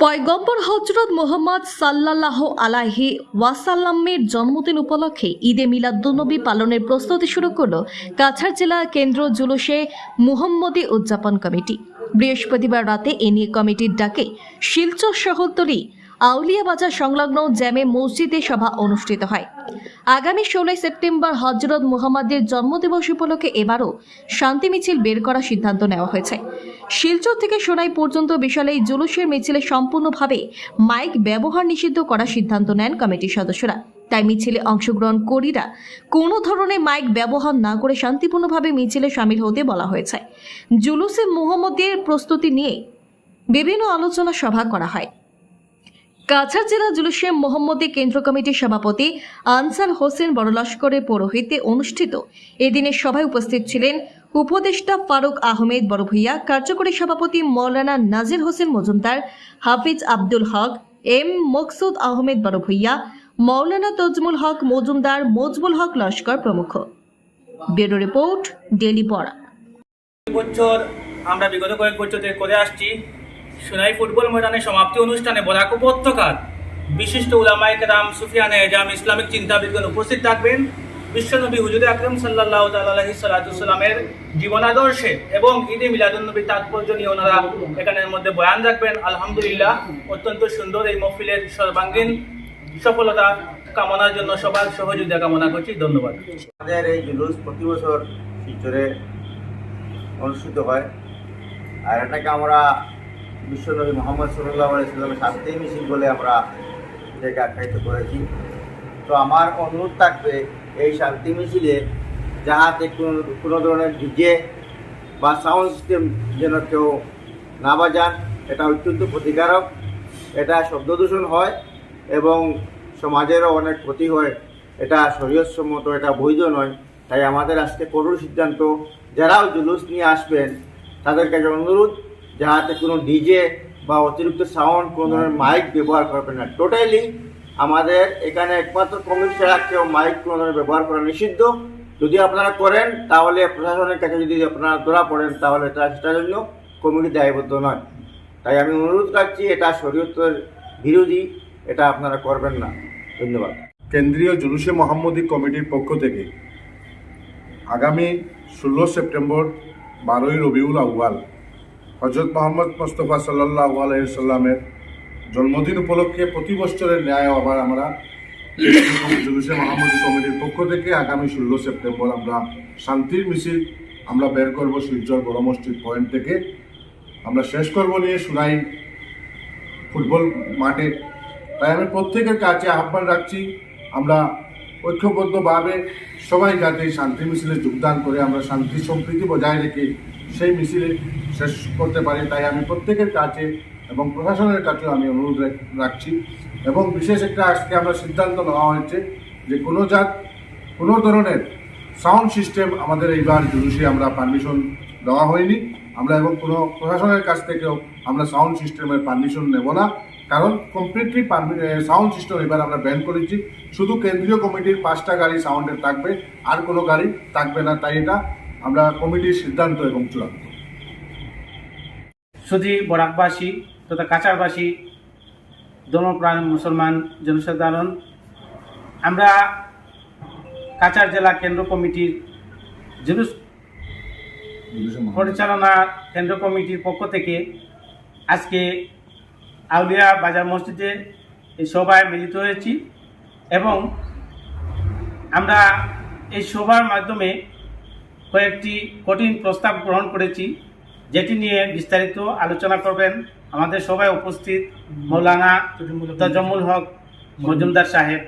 পয়গম্বর হজরত মোহাম্মদ সাল্লাহ আলাহি ওয়াসাল্লামের জন্মদিন উপলক্ষে ঈদে মিলাদুন্নবী পালনের প্রস্তুতি শুরু করল কাছাড় জেলা কেন্দ্র জুলুসে মুহম্মদী উদযাপন কমিটি। বৃহস্পতিবার রাতে এ নিয়ে কমিটির ডাকে শিলচর শহরতলি আউলিয়া বাজার সংলগ্ন জ্যামে মসজিদে সভা অনুষ্ঠিত হয়। আগামী ষোলোই সেপ্টেম্বর হজরত মুহাম্মাদের জন্মদিবস উপলক্ষে এবারও শান্তি মিছিল বের করার সিদ্ধান্ত নেওয়া হয়েছে। শিলচর থেকে সোনাই পর্যন্ত বিশাল এই জুলুসের মিছিলে সম্পূর্ণভাবে মাইক ব্যবহার নিষিদ্ধ করার সিদ্ধান্ত নেন কমিটির সদস্যরা। তাই মিছিলে অংশগ্রহণ করিরা কোনো ধরনের মাইক ব্যবহার না করে শান্তিপূর্ণভাবে মিছিলে সামিল হতে বলা হয়েছে। জুলুসে মুহম্মদের প্রস্তুতি নিয়ে বিভিন্ন আলোচনা সভা করা হয়। কাছাড় জেলা জুলুসে মোহাম্মদী কেন্দ্র কমিটির সভাপতি আনসার হোসেন বড়লস্করের পৌরোহিত্যে অনুষ্ঠিত। এদিনের সভায় উপস্থিত ছিলেন উপদেষ্টা ফারুক আহমেদ বড়ভূইয়া, কার্যকরী সভাপতি মৌলানা নাজির হোসেন মজুমদার, হাফিজ আব্দুল হক, এম মকসুদ আহমেদ বড়ভূইয়া, মৌলানা তজমুল হক মজুমদার মজবুল হক লস্কর প্রমুখ। ব্যুরো রিপোর্ট ডেলি পড়া। বছর আমরা বিগত কয়েক বছর থেকে করে আসছি। সোনাই ফুটবল ময়দানের সমাপ্তি অনুষ্ঠানে বরাক উপত্যকার বিশিষ্ট উলামায়ে কেরাম সুফিয়ানে এজাম ইসলামিক চিন্তাবিদগণ উপস্থিত থাকবেন। বিশ্বনবী হুজুর আকরম সাল্লাহ তাল্লাহি সাল্লাতুসাল্লামের জীবনাদর্শে এবং ঈদে মিলাদুন্নবীর তাৎপর্য নিয়ে ওনারা এখানের মধ্যে বয়ান রাখবেন। আলহামদুলিল্লাহ, অত্যন্ত সুন্দর এই মহফিলের সর্বাঙ্গীন সফলতা কামনার জন্য সবার সহযোগিতা কামনা করছি। ধন্যবাদ। আমাদের এই জুলুস প্রতি বছর শিলচরে অনুষ্ঠিত হয়। আর এটাকে আমরা বিশ্বনবী মোহাম্মদ সাল্লাহ আলাইস্লামের শান্তি মিছিল বলে আমরা এটাকে আখ্যায়িত করেছি। তো আমার অনুরোধ থাকবে, এই শান্তি মিছিলে যাহাতে কোনো কোনো ধরনের ডিজে বা সাউন্ড সিস্টেম যেন কেউ না বাজান, এটা অত্যন্ত ক্ষতিকারক। এটা শব্দ দূষণ হয় এবং সমাজেরও অনেক ক্ষতি হয়। এটা শরীয়সম্মত এটা বৈধ নয়। তাই আমাদের আজকে করুণ সিদ্ধান্ত, যারাও জুলুস নিয়ে আসবেন তাদের কাছে অনুরোধ যাহাতে কোনো ডিজে বা অতিরিক্ত সাউন্ড কোনো ধরনের মাইক ব্যবহার করবেন না। টোটালি আমাদের এখানে একমাত্র কমিটি ছাড়া কেউ মাইক কোনো ধরনের ব্যবহার করা নিষিদ্ধ। যদি আপনারা করেন তাহলে প্রশাসনের কাছে যদি আপনারা ধরা পড়েন তাহলে এটা সেটার জন্য কমিটি দায়বদ্ধ নয়। তাই আমি অনুরোধ করছি এটা শরীয়তের বিরোধী এটা আপনারা করবেন না। ধন্যবাদ। কেন্দ্রীয় জুলুসে মোহাম্মদী কমিটির পক্ষ থেকে আগামী ষোলো সেপ্টেম্বর বারোই রবিউল আউয়াল হজরত মোহাম্মদ মোস্তফা সাল্লাহ আলাইসাল্লামের জন্মদিন উপলক্ষে প্রতি বছরের ন্যায় আবার আমরা জুলুসে মোহাম্মদী কমিটির পক্ষ থেকে আগামী ষোলো সেপ্টেম্বর আমরা শান্তির মিছিল আমরা বের করব শিলচর বড় পয়েন্ট থেকে। আমরা শেষ করব নিয়ে সুনাই ফুটবল মাঠে। তাই আমি প্রত্যেকের কাছে আহ্বান রাখছি, আমরা ঐক্যবদ্ধভাবে সবাই যাতে শান্তি মিছিলে যোগদান করে আমরা শান্তি সম্প্রীতি বজায় রেখে সেই মিছিলে শেষ করতে পারি, তাই আমি প্রত্যেকের কাছে এবং প্রশাসনের কাছেও আমি অনুরোধ রাখছি। এবং বিশেষ একটা আজকে আমরা সিদ্ধান্ত নেওয়া হয়েছে যে কোনো জাত, কোনো ধরনের সাউন্ড সিস্টেম আমাদের এইবার জুলুসে আমরা পারমিশন দেওয়া হয়নি। আমরা এবং কোনো প্রশাসনের কাছ থেকেও আমরা সাউন্ড সিস্টেমের পারমিশন নেব না। কারণ কমপ্লিটলি সাউন্ড সিস্টেম এবার আমরা ব্যান করেছি। শুধু কেন্দ্রীয় কমিটির পাঁচটা গাড়ি সাউন্ডের থাকবে, আর কোনো গাড়ি থাকবে না, তাই এটা আমরা কমিটির সিদ্ধান্ত এবং চূড়ান্ত। শুধু বরাকবাসী তথা কাছাড়বাসী ধর্মপ্রাণ মুসলমান জনসাধারণ, আমরা কাছাড় জেলা কেন্দ্র কমিটির জুলুস পরিচালনা কেন্দ্র কমিটির পক্ষ থেকে আজকে আউলিয়া বাজার মসজিদে এই সভায় মিলিত হয়েছি এবং আমরা এই সভার মাধ্যমে কয়েকটি কঠিন প্রস্তাব গ্রহণ করেছি যেটি নিয়ে বিস্তারিত আলোচনা করবেন আমাদের সবাই উপস্থিত মৌলানা তাজমুল হক মজুমদার সাহেব।